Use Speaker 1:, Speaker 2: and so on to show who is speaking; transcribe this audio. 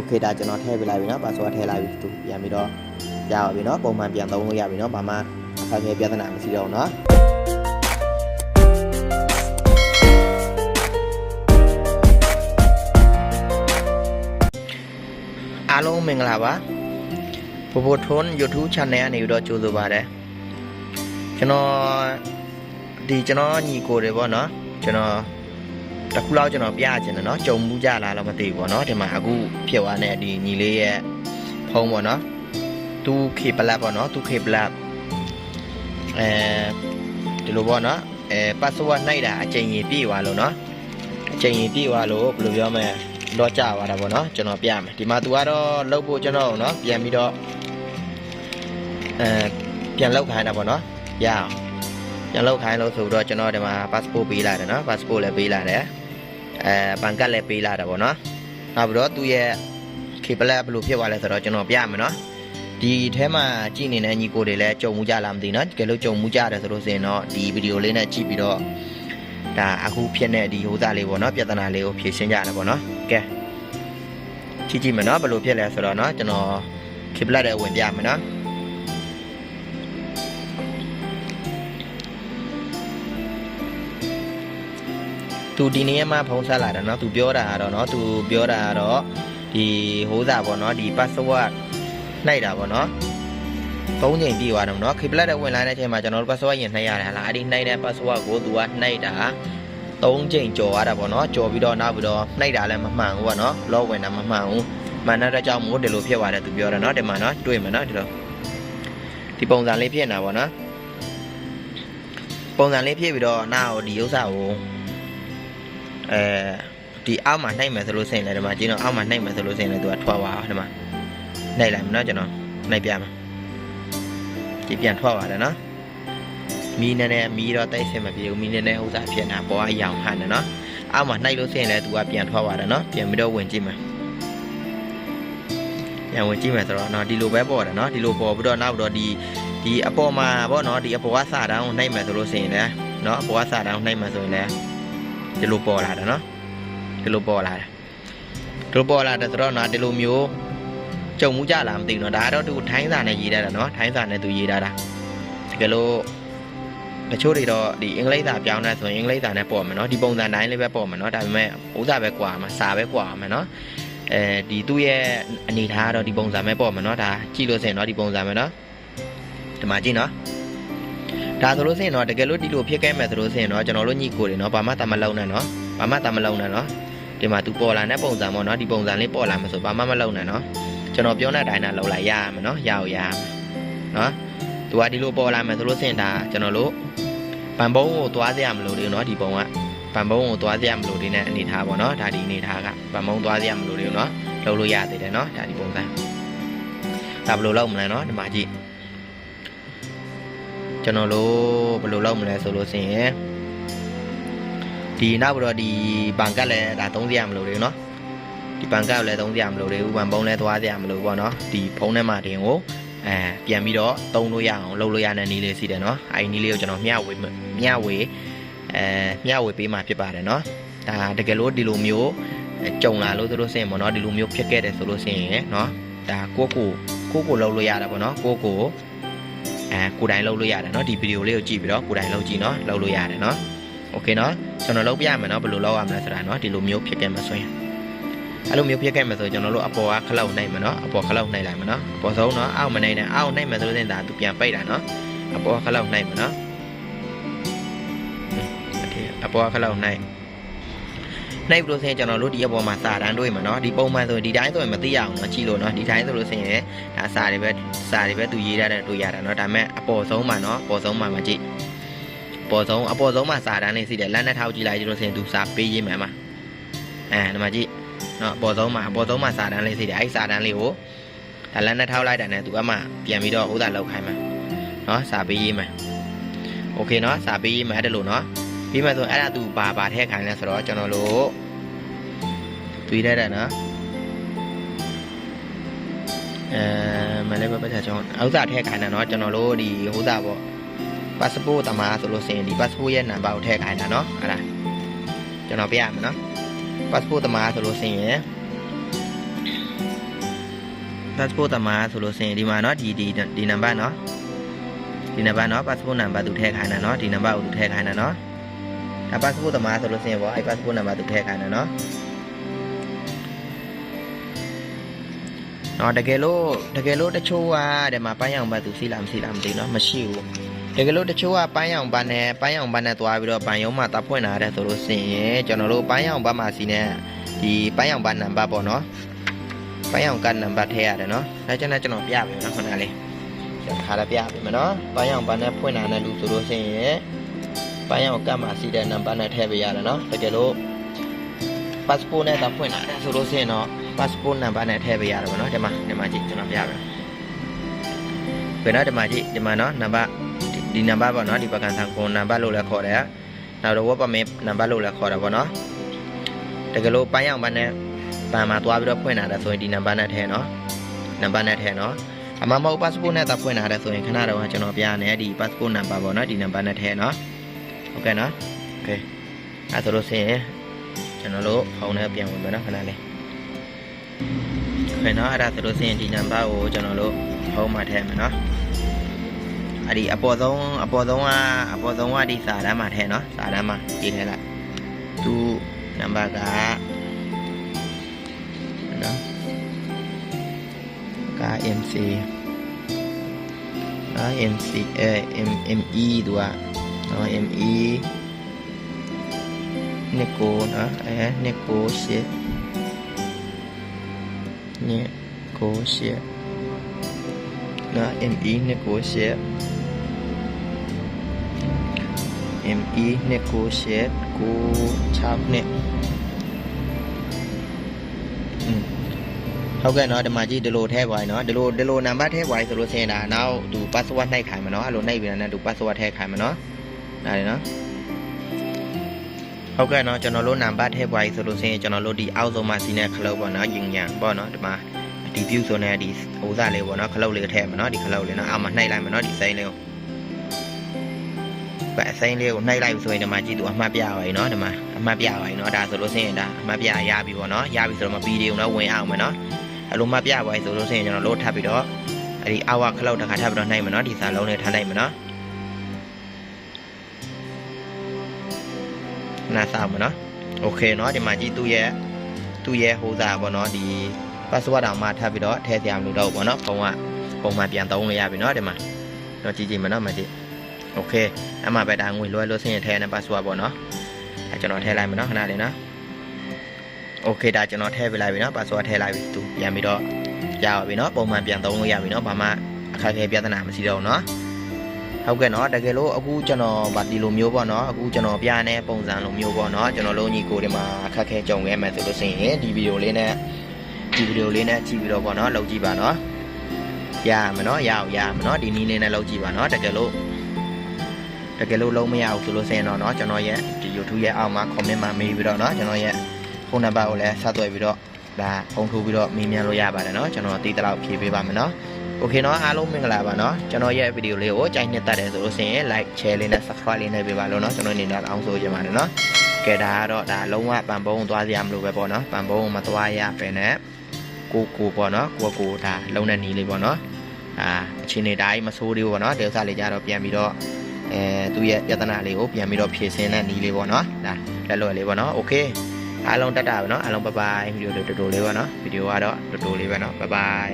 Speaker 1: OK ဒါကျွန်တော်ထည့်ပေးလိုက်ပြီနော် password ထည့်လိုက်ပြီသူပြန်ပြီးတော့ကြာပါပြီနော်ပုံမှန်ပြန်သုံးလို့ရပြီနော်ဘာမှအခက်အခဲပြဿနာမရှိတော့ဘူးနော်အားလုံးမင်္ဂလာပါဘိုဘိုထွန်း YouTube channel ကနေပြီးတော့ကြိုဆိုပါတယ်ကျွန်တော်ဒီကျွန်တော်ညီကိုတွေပေါ့နော်ကျွန်တော် တစ်ခုလောက်ကျွန်တော်ပြချင်တယ်နော်ကြုံမှုကြလားတော့မသိဘူးပေါ့နော်ဒီမှာအခုဖြစ်သွားတဲ့ဒီညီလေးရဲ့ဖုန်းပေါ့နော် 2K plus ပေါ့နော် 2K plus အဲဒီလိုပေါ့နော်အဲ password နှိုက်တာအချိန်ကြီးပြည့်သွားလို့နော်အချိန်ကြီးပြည့်သွားလို့ဘယ်လိုပြောမလဲတော့ကြသွားတာပေါ့နော်ကျွန်တော်ပြမယ်ဒီမှာ तू ကတော့လောက်ဖို့ကျွန်တော်နော်ပြန်ပြီးတော့အဲပြန်လောက်ခိုင်းတာပေါ့နော်ရအောင်ပြန်လောက်ခိုင်းလို့ဆိုတော့ကျွန်တော်ဒီမှာ passport ပေးလိုက်တယ်နော် passport လည်းပေးလိုက်တယ် အဲဘန်ကတ်လည်းပေးလာတာပေါ့နော်နောက်ပြီးတော့သူ့ရဲ့ cable ဘယ်လိုဖြစ်သွားလဲဆိုတော့ကျွန်တော်ပြမယ်နော်ဒီထဲမှာကြည့်နေတဲ့ညီကိုတွေလည်းကြုံမှုကြလားမသိနော်တကယ်လို့ကြုံမှုကြတယ်ဆိုလို့ဆိုရင်တော့ဒီဗီဒီယိုလေးနဲ့ကြည့်ပြီးတော့ဒါအခုဖြစ်တဲ့ဒီဟိုးသားလေးပေါ့နော်ပြဿနာလေးကိုဖြေရှင်းကြရတယ်ပေါ့နော်ကဲကြည့်ကြည့်မယ်နော်ဘယ်လိုဖြစ်လဲဆိုတော့နော်ကျွန်တော် cable တွေဝင်ပြမယ်နော် သူဒီနေ့မှဖုံးဆက်လာတယ်เนาะသူပြောတာကတော့เนาะသူပြောတာကတော့ဒီဟိုးစာပေါ့เนาะဒီ password နှိုက်တာပေါ့เนาะသုံးချိန်ပြီးသွားတယ်เนาะခေပလက်တဲ့ဝင်လာတဲ့အချိန်မှာကျွန်တော်တို့ password ရင်နှိုက်ရတယ်ဟလားအဲ့ဒီနှိုက်တဲ့ password ကိုသူကနှိုက်တာသုံးချိန်ကြော်ရတာပေါ့เนาะကြော်ပြီးတော့နောက်ပြီးတော့နှိုက်တာလည်းမမှန်ဘူးပေါ့เนาะလောဝင်တာမမှန်ဘူးမှန်တဲ့ကြောင့်မို့ဒီလိုဖြစ်သွားတယ်သူပြောတယ်เนาะဒီမှာเนาะတွေ့မှာเนาะဒီလိုဒီပုံစံလေးဖြစ်နေတာပေါ့เนาะပုံစံလေးဖြစ်ပြီးတော့နောက်ဒီဥစ္စာကို အဲဒီအောက်မှာနှိုက်မယ်ဆိုလို့ရှိရင်လည်းဒီမှာကျင်းတော့အောက်မှာနှိုက်မယ်ဆိုလို့ရှိရင်လည်းသူကထွက်သွားဒီမှာနှိုက်လိုက်မယ်နော်ကျွန်တော်နှိုက်ပြမယ်ဒီပြန်ထွက်သွားတယ်နော်မီးနဲ့နဲ့မီးတော့တိတ်ဆင်မပြေဘူးမီးနဲ့နဲ့ဥစ္စာဖြစ်နေတာပေါ်အရောင်ဟန်တယ်နော်အောက်မှာနှိုက်လို့ရှိရင်လည်းသူကပြန်ထွက်သွားတယ်နော်ပြန်ပြီးတော့ဝင်ကြည့်မယ်ပြန်ဝင်ကြည့်မယ်ဆိုတော့နော်ဒီလိုပဲပေါ်တယ်နော်ဒီလိုပေါ်ပြီးတော့နောက်တော့ဒီဒီအပေါ်မှာပေါ့နော်ဒီအပေါ်ကစတောင်းကိုနှိုက်မယ်ဆိုလို့ရှိရင်လည်းနော်အပေါ်ကစတောင်းနှိုက်မယ်ဆိုရင်လည်း ဒီလိုပေါ်လာတာเนาะဒီလိုပေါ်လာတာဒီလိုပေါ်လာတဲ့ဆိုတော့နော်ဒီလိုမျိုးကြုံမှုကြလားမသိဘူးเนาะဒါကတော့သူထိုင်းစာနဲ့ရေးထားတာเนาะထိုင်းစာနဲ့သူရေးထားတာတကယ်လို့တချို့တွေတော့ဒီအင်္ဂလိပ်စာပြောင်းနေဆိုရင်အင်္ဂလိပ်စာနဲ့ပေါ်မယ်เนาะဒီပုံစံတိုင်းလေးပဲပေါ်မယ်เนาะဒါပေမဲ့ဥစားပဲကွာမှာစာပဲကွာမှာเนาะအဲဒီသူ့ရဲ့အနေထားကတော့ဒီပုံစံပဲပေါ်မယ်เนาะဒါကြည့်လို့စရင်เนาะဒီပုံစံပဲเนาะဒီမှာကြည့်เนาะ ဒါဆိုလို့ရှိရင်တော့တကယ်လို့ဒီလိုဖြစ်ခဲ့မယ်ဆိုလို့ရှိရင်တော့ကျွန်တော်တို့ညီကိုတွေနော်ဘာမှတမလုံးနဲ့နော်ဘာမှတမလုံးနဲ့နော်ဒီမှာ तू ပေါ်လာတဲ့ပုံစံပေါ့နော်ဒီပုံစံလေးပေါ်လာမှာဆိုဘာမှမလုံးနဲ့နော်ကျွန်တော်ပြောတဲ့အတိုင်းနဲ့လုံးလိုက်ရမှာနော်ရအောင်ရနော် तू ကဒီလိုပေါ်လာမှာဆိုလို့ရှိရင်ဒါကျွန်တော်တို့ပန်ပုံးကိုသွားစရာမလိုသေးဘူးနော်ဒီပုံကပန်ပုံးကိုသွားစရာမလိုသေးတဲ့အနေထားပေါ့နော်ဒါဒီအနေထားကပန်ပုံးသွားစရာမလိုသေးဘူးနော်လုံးလို့ရသေးတယ်နော်ဒါဒီပုံစံဒါဘယ်လိုလုပ်မလဲနော်ဒီမှာကြည့် ကျွန်တော်တို့ဘယ်လိုလုပ်မလဲဆိုလို့ရှိရင်ဒီနောက်ပြီးတော့ဒီဘန်ကတ်လည်းဒါသုံးစရာမလိုသေးဘူးเนาะဒီဘန်ကတ်လည်းသုံးစရာမလိုသေးဘူးဘန်ပုံးလည်းသွားစရာမလိုဘူးပေါ့เนาะဒီဖုန်းထဲမှာတင်ကိုအဲပြန်ပြီးတော့သုံးလို့ရအောင်လုပ်လို့ရတဲ့နည်းလေးရှိတယ်เนาะအဲဒီနည်းလေးကိုကျွန်တော်မျှဝေမျှဝေအဲမျှဝေပေးမှဖြစ်ပါတယ်เนาะဒါတကယ်လို့ဒီလိုမျိုးကြုံလာလို့ဆိုလို့ရှိရင်ပေါ့เนาะဒီလိုမျိုးဖြစ်ခဲ့တယ်ဆိုလို့ရှိရင်เนาะဒါကိုကိုကိုကိုလုပ်လို့ရတာပေါ့เนาะကိုကို အဲကိုယ်တိုင်လုပ်လို့ရတယ်เนาะဒီဗီဒီယိုလေးကိုကြည့်ပြီးတော့ကိုယ်တိုင်လုပ်ကြည့်เนาะလုပ်လို့ရတယ်เนาะโอเคเนาะကျွန်တော်လုပ်ပြမယ်เนาะဘယ်လိုလုပ်ရမလဲဆိုတာเนาะဒီလိုမျိုးဖြစ်ခဲ့မှာဆိုရင်အဲ့လိုမျိုးဖြစ်ခဲ့မှာဆိုကျွန်တော်တို့အပေါ်ကခလောက်နိုင်မှာเนาะအပေါ်ခလောက်နိုင်လိုက်မှာเนาะအပေါ်ဆုံးเนาะအောက်မနိုင်နဲ့အောက်နိုင်မှာဆိုရင်ဒါသူပြန်ပိတ်တာเนาะအပေါ်ခလောက်နိုင်မှာเนาะโอเคအပေါ်ခလောက်နိုင် နိုင်ပြီးလို့ဆိုရင်ကျွန်တော်တို့ဒီအပေါ်မှာစာတန်းတွေ့မှာเนาะဒီပုံမှန်ဆိုရင်ဒီတိုင်းဆိုရင်မသိရအောင်เนาะကြည့်လို့เนาะဒီတိုင်းဆိုလို့ဆိုရင်ဒါစာတွေပဲစာတွေပဲသူရေးထားတဲ့တွေ့ရတာเนาะဒါပေမဲ့အပေါ်ဆုံးမှာเนาะအပေါ်ဆုံးမှာမကြည့်အပေါ်ဆုံးအပေါ်ဆုံးမှာစာတန်းလေးစီတယ်လက်နဲ့ထောက်ကြည့်လိုက်ကြည့်လို့ဆိုရင်သူစာပေးရေးမှာမှာအဲဒီမှာကြည့်เนาะအပေါ်ဆုံးမှာအပေါ်ဆုံးမှာစာတန်းလေးစီတယ်အဲဒီစာတန်းလေးကိုဒါလက်နဲ့ထောက်လိုက်တာနဲ့သူကမှပြန်ပြီးတော့ဥသာလောက်ခိုင်းမှာเนาะစာပေးရေးမှာโอเคเนาะစာပေးရေးမှာအဲ့ဒါလို့เนาะပြီးမှဆိုအဲ့ဒါသူဘာဘာထည့်ခိုင်းလဲဆိုတော့ကျွန်တော်တို့ တွေ့တတ်တာနော်အဲမလေးပဲပတ်ချက်ကျွန်တော်ဥစ္စာထည့်ခိုင်းတာနော်ကျွန်တော်တို့ဒီဥစ္စာပေါ့ passport တမားဆိုလို့ရှိရင်ဒီ passport ရဲ့နံပါတ်ကိုထည့်ခိုင်းတာနော်ဟုတ်လားကျွန်တော်ပြရမယ်နော် passport တမားဆိုလို့ရှိရင် passport တမားဆိုလို့ရှိရင်ဒီမှာနော်ဒီဒီဒီနံပါတ်နော်ဒီနံပါတ်နော် passport နံပါတ်သူထည့်ခိုင်းတာနော်ဒီနံပါတ်ကိုသူထည့်ခိုင်းတာနော်ဒါ passport တမားဆိုလို့ရှိရင်ပေါ့အဲ passport နံပါတ်သူထည့်ခိုင်းတာနော် နော်တကယ်လို့တကယ်လို့တချို့ကဒီမှာပိုင်းအောင်ဘတ်သူစီးလာမစီးလာမသိနော်မရှိဘူးတကယ်လို့တချို့ကပိုင်းအောင်ဘတ်နဲ့ပိုင်းအောင်ဘတ်နဲ့သွားပြီးတော့ဘန်ယုံမှာတပ်ဖွင့်လာတဲ့ဆိုလို့စင်ရင်ကျွန်တော်တို့ပိုင်းအောင်ဘတ်မှာစီနဲ့ဒီပိုင်းအောင်ဘတ်နံပါတ်ပေါ့နော်ပိုင်းအောင်ကတ်နံပါတ်ထည့်ရတယ်နော်ဒါကြောင့်လည်းကျွန်တော်ပြမယ်နော်ခဏလေးကျွန်တော်ခါလာပြပေးမယ်နော်ပိုင်းအောင်ဘတ်နဲ့ဖွင့်လာတဲ့လူဆိုလို့စင်ရင်ပိုင်းအောင်ကတ်မှာစီတဲ့နံပါတ်နဲ့ထည့်ပေးရတယ်နော်တကယ်လို့ passport နဲ့သာဖွင့်တာတဲ့ဆိုလို့ရှိရင်တော့ passport နံပါတ်နဲ့ထည့်ပေးရတယ်ပေါ့နော်။ဒီမှာဒီမှာကြည့်ကျွန်တော်ပြပေးမယ်။ပြန်တော့ဒီမှာကြည့်ဒီမှာနော်နံပါတ်ဒီနံပါတ်ပေါ့နော်ဒီပကံဆန်ကွန်နံပါတ်လို့လည်းခေါ်တယ်။နောက်တော့ work permit နံပါတ်လို့လည်းခေါ်တယ်ပေါ့နော်။တကယ်လို့ပန်းရောင်ဘတ်နဲ့ ပန်မှာသွားပြီးတော့ဖွင့်လာတယ်ဆိုရင်ဒီနံပါတ်နဲ့ထည့်နော်နံပါတ်နဲ့ထည့်နော်အမမဟုတ် passport နဲ့သာဖွင့်လာတယ်ဆိုရင်ခဏတော့ကျွန်တော်ပြရနေဒီ passport နံပါတ်ပေါ့နော်ဒီနံပါတ်နဲ့ထည့်နော်ဟုတ်ကဲ့နော်โอเคအဲဆိုလို့ရှိရင် ကျွန်တော်တို့ဖုန်းနဲ့ပြန်ဝင်မယ်နော်ခဏလေးခင်နော်အဲ့ဒါဆိုလို့ရှိရင်ဒီနံပါတ်ကိုကျွန်တော်တို့ဖုန်းမှာထည့်မယ်နော်အဲ့ဒီအပေါ်ဆုံးအပေါ်ဆုံးကအပေါ်ဆုံးကဒီစာတန်းမှာထည့်နော်စာတန်းမှာရေးထည့်လိုက်သူနံပါတ်ကနော်က MC နော် MC အဲ M ME သူကနော် ME နှစ်ကိုနော်အဲနှစ်ကိုရှစ်နှစ်ကိုရှစ်နော် ME နှစ်ကိုရှစ် ME နှစ်ကိုရှစ်ကို6နှစ် ဟုတ်ကဲ့เนาะဒီမှာကြည့်ဒီလိုထည့်ပါရင်เนาะဒီလိုဒီလိုနံပါတ်ထည့်ပါရင်ဆိုလို့ရှိရင်ဒါနောက်သူ password နှိုက်ခိုင်းမယ်เนาะအဲ့လိုနှိုက်ပြီးတော့သူ password ထည့်ခိုင်းမယ်เนาะဒါလေเนาะ ဟုတ်ကဲ့နော်ကျွန်တော်တို့နံပါတ်ထည့်ပွားကြီးဆိုလို့ရှိရင်ကျွန်တော်တို့ဒီအောက်ဆုံးမှာစီးနေခလုတ်ပေါ့နော်ယင်ညာပေါ့နော်ဒီမှာဒီ view ဆိုနေဒီဥစားလေးပေါ့နော်ခလုတ်လေးထည့်မယ်နော်ဒီခလုတ်လေးနော်အောက်မှာနှိုက်လိုက်မယ်နော်ဒီစိမ့်လေးကိုပဲအစိမ့်လေးကိုနှိုက်လိုက်ဆိုရင်ဒီမှာကြည့်သူအမှတ်ပြပါရင်နော်ဒီမှာအမှတ်ပြပါရင်နော်ဒါဆိုလို့ရှိရင်ဒါအမှတ်ပြရပြီပေါ့နော်ရပြီဆိုတော့မပြီးသေးဘူးနော်ဝင်အောင်မယ်နော်အဲ့လိုမှတ်ပြပါရင်ဆိုလို့ရှိရင်ကျွန်တော်တို့ထပ်ပြီးတော့အဲ့ဒီအောက်ကခလုတ်တစ်ခါထပ်ပြီးတော့နှိုက်မယ်နော်ဒီစာလုံးလေးထားလိုက်မယ်နော် နားဆောင်မယ်နော်โอเคနော်ဒီမှာကြည့်သူ့ရဲ့သူ့ရဲ့ဟိုးစာပေါ့နော်ဒီ password တောင်မှထပ်ပြီးတော့ထည့်စရာမလိုတော့ဘူးပေါ့နော်ပုံကပုံမှန်ပြန်သုံးလို့ရပြီနော်ဒီမှာတော့ကြည့်ကြည့်မယ်နော်မကြည့်โอเคအမှပဲဒါငွေလွှဲလို့ဆင်းရထည့်နေ password ပေါ့နော်အဲကျွန်တော်ထည့်လိုက်မယ်နော်ခဏလေးနော် โอเคဒါကျွန်တော်ထည့်ပေးလိုက်ပြီเนาะ password ထည့်လိုက်ပြီသူပြန်ပြီးတော့ရပါပြီเนาะပုံမှန်ပြန်သုံးလို့ရပြီเนาะဘာမှအခက်အခဲပြဿနာမရှိတော့ဘူးเนาะ ဟုတ်ကဲ့เนาะတကယ်လို့အခုကျွန်တော်ဗာဒီလိုမျိုးပေါ့เนาะအခုကျွန်တော်ပြတဲ့ပုံစံလိုမျိုးပေါ့เนาะကျွန်တော်လုံးညီကိုဒီမှာအခက်အခဲကြုံခဲ့မယ်ဆိုလို့ရှိရင်ဒီဗီဒီယိုလေးနဲ့ဒီဗီဒီယိုလေးနဲ့ကြည့်ပြီးတော့ပေါ့เนาะလုပ်ကြည့်ပါเนาะရမယ်เนาะရအောင်ရမယ်เนาะဒီနည်းလေးနဲ့လုပ်ကြည့်ပါเนาะတကယ်လို့တကယ်လို့လုံးမရဘူးဆိုလို့ရှိရင်တော့เนาะကျွန်တော်ရဲ့ဒီ YouTube ရဲ့အောက်မှာ comment မှာမေးပြီးတော့เนาะကျွန်တော်ရဲ့ ဖုန်းနံပါတ်ကိုလည်းဆက်သွယ်ပြီးတော့ဒါဖုန်းထိုးပြီးတော့မေးမြန်းလို့ရပါတယ်เนาะကျွန်တော်တီးတလောက်ဖြေပေးပါမယ်เนาะ โอเคเนาะအားလုံးမင်္ဂလာပါเนาะကျွန်တော်ရဲ့ဗီဒီယိုလေးကိုကြိုက်နှစ်သက်တယ်ဆိုလို့ရှိရင် like share လေးနဲ့ subscribe လေးနဲ့ပေးပါလို့เนาะကျွန်တော်အနေနဲ့အောင်းဆိုချင်ပါတယ်เนาะကဲဒါကတော့ဒါလုံးဝပန်ပုံးသွားစရာမလိုပဲပေါ့เนาะပန်ပုံးမသွားရပဲနဲ့ကိုကိုပေါ့เนาะကိုကိုဒါလုံးတဲ့နီးလေးပေါ့เนาะအာအချိန်နေတိုင်းမဆိုးသေးဘူးပေါ့เนาะဒီဥစ္စာလေးကြတော့ပြန်ပြီးတော့အဲသူ့ရဲ့ပြဿနာလေးကိုပြန်ပြီးတော့ဖြေရှင်းတဲ့နီးလေးပေါ့เนาะဒါလက်လွယ်လေးပေါ့เนาะโอเค အားလုံးတက်တာပဲเนาะအားလုံးဘိုင်ဘိုင်ဗီဒီယိုတူတူလေးပေါ့เนาะဗီဒီယိုကတော့တူတူလေးပဲเนาะဘိုင်ဘိုင်